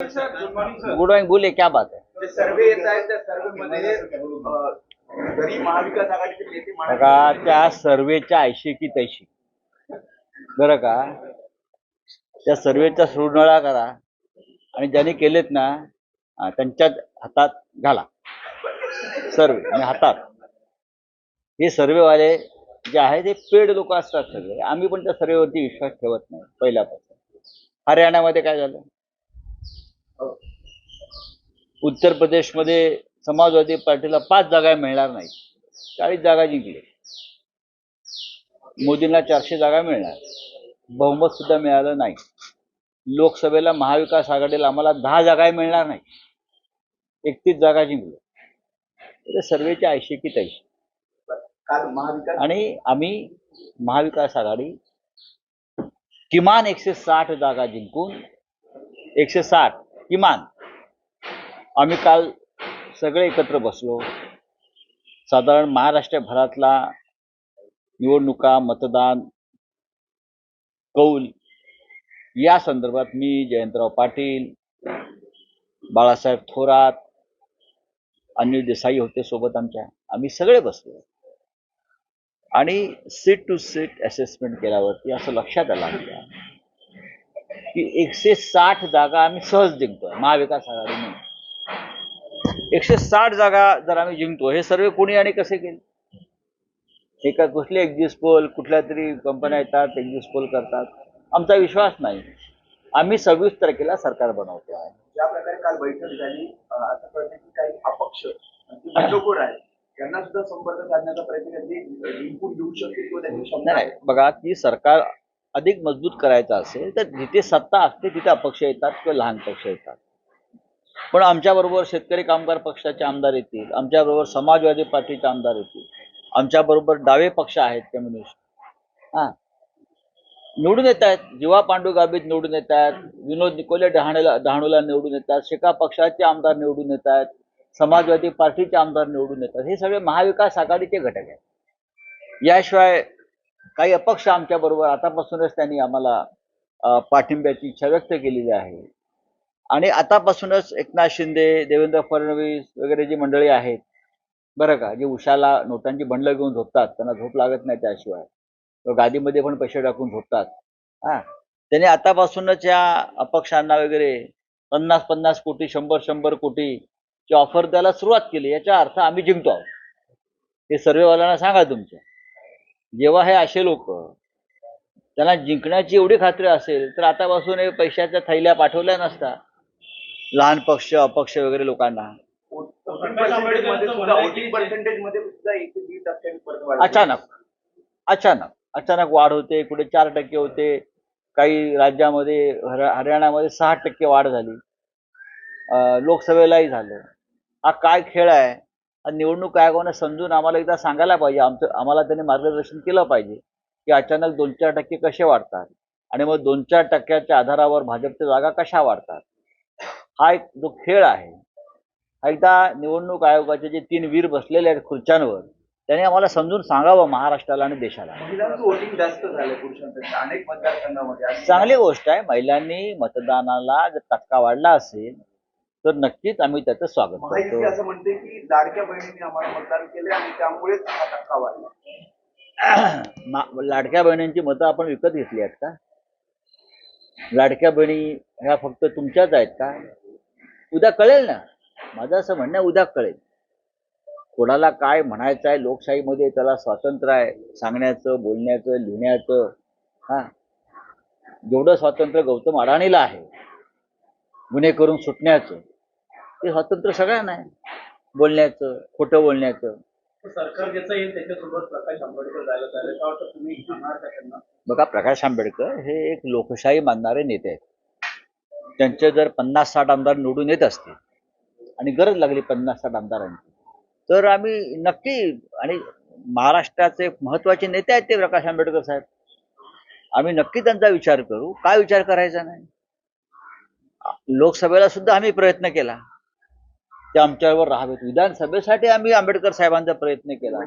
Good morning बोले क्या बात है? सर्वे बघा त्या सर्वेच्या ऐशी की तैशी. बरं का? त्या सर्वेचा सुरनळा करा. आणि ज्यांनी केलेत ना त्यांच्याच हातात घाला. सर्वे आणि हातात. हे सर्वेवाले जे आहे ते पेड लोक असतात सगळे. आम्ही पण त्या सर्वेवरती विश्वास ठेवत नाही पहिल्यापासून. हरियाणामध्ये काय झालं? उत्तर प्रदेशमध्ये समाजवादी पार्टीला पाच जागा मिळणार नाही चाळीस जागा जिंकले. मोदींना चारशे जागा मिळणार. बहुमत सुद्धा मिळालं नाही. लोकसभेला महाविकास आघाडीला आम्हाला दहा जागा मिळणार नाही एकतीस जागा जिंकलो. सर्वेच्या सर्वेची ऐंशी की तैशी. आणि आम्ही महाविकास आघाडी किमान एकशे साठ जागा जिंकून एकशे साठ किमान आम्ही काल सगळे एकत्र बसलो. साधारण महाराष्ट्रभरातला निवडणुका मतदान कौल या संदर्भात मी जयंतराव पाटील बाळासाहेब थोरात अनिल देसाई होते सोबत आमच्या. आम्ही सगळे बसलो. आणि सीट टू सीट असेसमेंट केल्यावरती असं लक्षात आलं आमच्या. की एकशे साठ जागा आम्ही सहज जिंकतोय महाविकास आघाडीने एकशे साठ जागा जर आम्ही जिंकतो हे सर्व कोणी आणि कसे केले? एका कुठले एक्झिस्ट पोल कुठल्या तरी कंपन्या येतात एक्झिस्ट पोल करतात. आमचा विश्वास नाही. आम्ही सव्वीस तारखेला सरकार बनवतो आहे. ज्या प्रकारे काल बैठक झाली अ, असं कळतं की काही अपक्ष आणि बंडखोर आहेत त्यांना सुद्धा संपर्क साधण्याचा प्रयत्न इनपुट देऊ शकतील किंवा नाही, बघा की सरकार अधिक मजबूत करायचं असेल तर जिथे सत्ता असते तिथे अपक्ष येतात किंवा लहान पक्ष येतात. पण आमच्याबरोबर शेतकरी कामगार पक्षाचे आमदार येतील आमच्याबरोबर समाजवादी पार्टीचे आमदार येतील आमच्याबरोबर डावे पक्ष आहेत कम्युनिस्ट हा. निवडून येत आहेत जीवा पांडू गाबीत निवडून येत आहेत विनोद निकोले डहाणेला डहाणूला निवडून येतात शेका पक्षाचे आमदार निवडून येत आहेत समाजवादी पार्टीचे आमदार निवडून येतात हे सगळे महाविकास आघाडीचे घटक आहेत. याशिवाय काही अपक्ष आमच्या बरोबर आतापासूनच त्यांनी आम्हाला पाठिंब्याची इच्छा व्यक्त केलेली आहे. आणि आतापासूनच एकनाथ शिंदे देवेंद्र फडणवीस वगैरे जी मंडळी आहेत बरं का जे उशाला नोटांची बंडलं घेऊन झोपतात त्यांना झोप लागत नाही त्याशिवाय. तो गादीमध्ये पण पैसे टाकून झोपतात. हा त्यांनी आतापासूनच या अपक्षांना वगैरे पन्नास पन्नास कोटी शंभर शंभर कोटीची ऑफर द्यायला सुरुवात केली. याचा अर्थ आम्ही जिंकतो आहोत. हे सर्वेवाल्यांना सांगा तुमच्या जेव्हा हे असे लोक त्यांना जिंकण्याची एवढी खात्री असेल तर आतापासून हे पैशाच्या थैल्या पाठवल्या नसता. लहान पक्ष अपक्ष वगैरे लोकांना. अचानक अचानक अचानक वाढ होते कुठे चार टक्के होते काही राज्यामध्ये हर हरियाणामध्ये सहा टक्के वाढ झाली. लोकसभेलाही झालं. हा काय खेळ आहे? निवडणूक आयोगाने समजून आम्हाला एकदा सांगायला पाहिजे आमचं आम्हाला त्यांनी मार्गदर्शन केलं पाहिजे की अचानक दोन चार टक्के कसे वाढतात आणि मग दोन चार टक्क्याच्या आधारावर भाजपच्या जागा कशा वाढतात. हा एक जो खेळ आहे हा एकदा निवडणूक आयोगाचे जे तीन वीर बसलेले आहेत खुर्च्यांवर त्यांनी आम्हाला समजून सांगावं महाराष्ट्राला आणि देशाला. चांगली गोष्ट आहे महिलांनी मतदानाला जर टक्का वाढला असेल तर नक्कीच आम्ही त्याचं स्वागत करतो. असं म्हणते की लाडक्या बहिणींनी आम्हाला मतदान केले आणि त्यामुळेच हा टक्का वाढला. लाडक्या बहिणींची मतं आपण विकत घेतली आहेत का? लाडक्या बहिणी ह्या फक्त तुमच्याच आहेत का? उद्या कळेल ना. माझं असं म्हणणं उद्या कळेल. कोणाला काय म्हणायचं आहे लोकशाहीमध्ये त्याला स्वातंत्र्य आहे सांगण्याचं बोलण्याचं लिहिण्याचं हा. जेवढं स्वातंत्र्य गौतम अडाणीला आहे गुन्हे करून सुटण्याचं ते स्वातंत्र्य सगळ्यांना आहे बोलण्याचं खोटं बोलण्याचं. सरकार ज्याचं येईल त्याच्यासोबत प्रकाश आंबेडकर जायला तयार आहे. का वाटतं तुम्ही सांगणार का त्यांना? बघा प्रकाश आंबेडकर हे एक लोकशाही मानणारे नेते आहेत. त्यांचे जर पन्नास साठ आमदार निवडून येत असतील आणि गरज लागली पन्नास साठ आमदारांची तर आम्ही नक्की आणि महाराष्ट्राचे महत्त्वाचे नेते आहेत ते प्रकाश आंबेडकर साहेब. आम्ही नक्की त्यांचा विचार करू. काय विचार करायचा नाही? लोकसभेला सुद्धा आम्ही प्रयत्न केला. ते आमच्यावर राहावेत विधानसभेसाठी आम्ही आंबेडकर साहेबांचा प्रयत्न केला.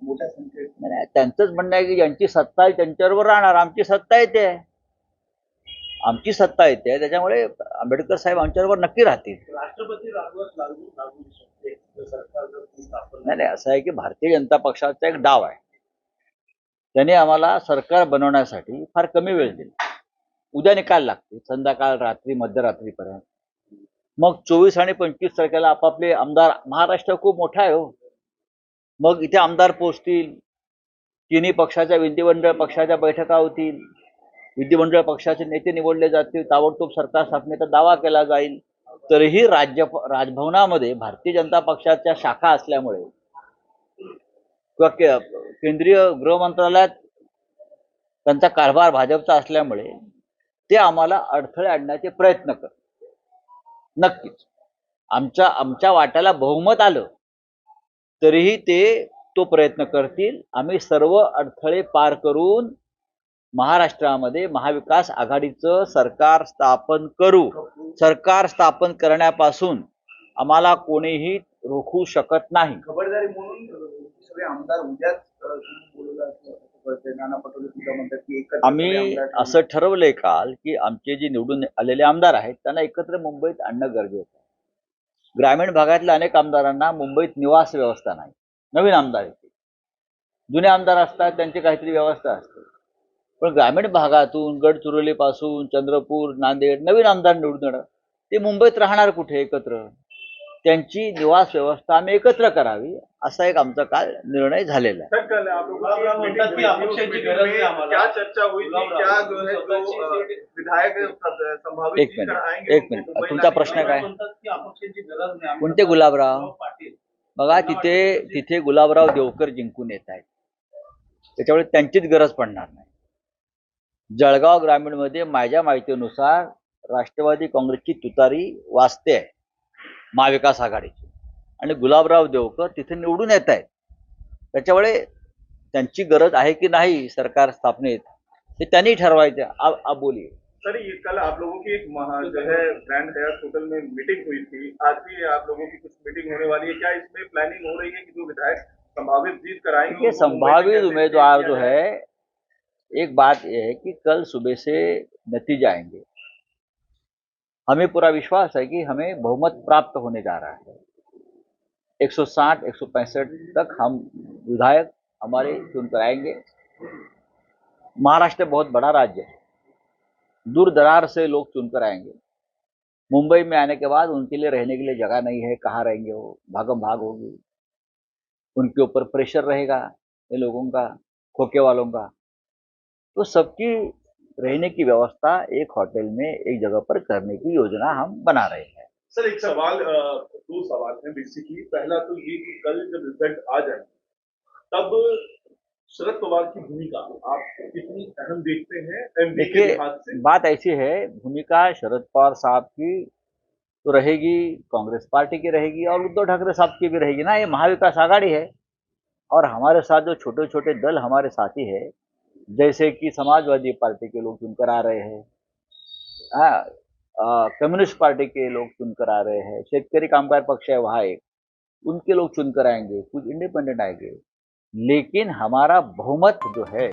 म्हणजे त्यांचंच म्हणणं आहे की ज्यांची सत्ता आहे त्यांच्याबरोबर राहणार. आमची सत्ता येते. आमची सत्ता येते. त्याच्यामुळे आंबेडकर साहेब आमच्याबरोबर नक्की राहतील. राष्ट्रपती नाही नाही असं आहे की भारतीय जनता पक्षाचा एक डाव आहे. त्याने आम्हाला सरकार बनवण्यासाठी फार कमी वेळ दिला. उद्या निकाल लागते संध्याकाळ रात्री मध्यरात्रीपर्यंत. मग चोवीस आणि पंचवीस तारखेला आपापले आमदार महाराष्ट्र खूप मोठा आहे हो. मग इथे आमदार पोचतील. तिन्ही पक्षाच्या विधिमंडळ पक्षाच्या बैठका होतील. विधिमंडळ पक्षाचे नेते निवडले जातील. ताबडतोब सरकार स्थापनेचा दावा केला जाईल. तरीही राज्य राजभवनामध्ये भारतीय जनता पक्षाच्या शाखा असल्यामुळे किंवा केंद्रीय गृह मंत्रालयात त्यांचा कारभार भाजपचा असल्यामुळे ते आम्हाला अडथळे आणण्याचे प्रयत्न करतात नक्कीच. आमच्या आमच्या वाट्याला बहुमत आलं तरीही ते तो प्रयत्न करतील. आम्ही सर्व अडथळे पार करून महाराष्ट्रामध्ये महाविकास आघाडीचं सरकार स्थापन करू. सरकार स्थापन करण्यापासून आम्हाला कोणीही रोखू शकत नाही. खबरदारी म्हणून सगळे आमदार उद्याच नाना पटोले सुद्धा म्हणतात की एकत्र आम्ही आमदार. असं ठरवलंय काल की आमचे जे निवडून आलेले आमदार आहेत त्यांना एकत्र मुंबईत आणणं गरजेचं आहे. ग्रामीण भागातल्या अनेक आमदारांना मुंबईत निवास व्यवस्था नाही. नवीन आमदार येते जुने आमदार असतात त्यांची काहीतरी व्यवस्था असते. पण ग्रामीण भागातून गडचिरोलीपासून चंद्रपूर नांदेड नवीन आमदार निवडून येणं ते मुंबईत राहणार कुठे एकत्र? त्यांची निवास व्यवस्था आम्ही एकत्र करावी. असा एक आमचा काल निर्णय झालेला आहे. एक मिनिट, एक मिनिट. तुमचा प्रश्न के काय? कोणते गुलाबराव? गुलाबराव पाटील. बघा तिथे तिथे गुलाबराव देवकर जिंकून येत आहेत. त्याच्यामुळे त्यांचीच गरज पडणार नाही. जळगाव ग्रामीणमध्ये माझ्या माहितीनुसार राष्ट्रवादी काँग्रेसची तुतारी वाचते आहे. महाविकास आघाडीची. आणि गुलाबराव देवकर तिथे निवडून येत आहेत. त्याच्यामुळे त्यांची गरज आहे की नाही सरकार स्थापनेत हे त्यांनी ठरवायचं आ- आ बोलिये सर ये कल आप लोगों की एक जो है ग्रैंड होटल में मीटिंग हुई थी. आज भी आप लोगों की कुछ मीटिंग होने वाली है. क्या इसमें प्लानिंग हो रही है कि जो विधायक संभावित जीत कराएँगे संभावित उम्मीदवार जो है एक बात यह है कि कल सुबह से नतीजे आएँगे। हमें पूरा विश्वास है कि हमें बहुमत प्राप्त होने जा रहा है। 160 165 तक हम विधायक हमारे चुन कर आएँगे। महाराष्ट्र बहुत बड़ा राज्य है। दूर दरार से लोग चुनकर आएँगे। मुंबई में आने के बाद उनके लिए रहने के लिए जगह नहीं है, कहाँ रहेंगे वो? भागम भाग होगी। उनके ऊपर प्रेशर रहेगा ये लोगों का खोके वालों का। तो सबकी रहने की व्यवस्था एक होटल में एक जगह पर करने की योजना हम बना रहे हैं। सर एक सवाल दो सवाल हैं बेसिकली पहला तो ये कि कल जब रिज़ल्ट आ जाए तब शरद पवार की भूमिका आप कितनी अहम देखते हैं देखिए बात ऐसी है भूमिका शरद पवार साहब की तो रहेगी कांग्रेस पार्टी की रहेगी और उद्धव ठाकरे साहब की भी रहेगी ना ये महाविकास आघाड़ी है। और हमारे साथ जो छोटे छोटे दल हमारे साथी है जैसे कि समाजवादी पार्टी के लोग चुनकर आ रहे हैं हाँ, कम्युनिस्ट पार्टी के लोग चुनकर आ रहे हैं शेतकरी कामगार पक्ष है वहाँ एक उनके लोग चुनकर आएंगे कुछ इंडिपेंडेंट आएंगे। लेकिन हमारा बहुमत जो है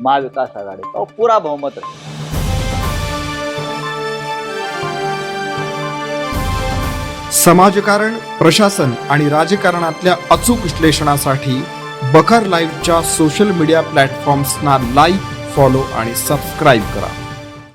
महाविकास आघाड़ी का वो पूरा बहुमत रहेगा समाजकारण प्रशासन आणि राजकारणातल्या अचूक विश्लेषणासाठी बखर लाईव्हच्या सोशल मीडिया प्लॅटफॉर्म्सना लाईक फॉलो आणि सबस्क्राईब करा.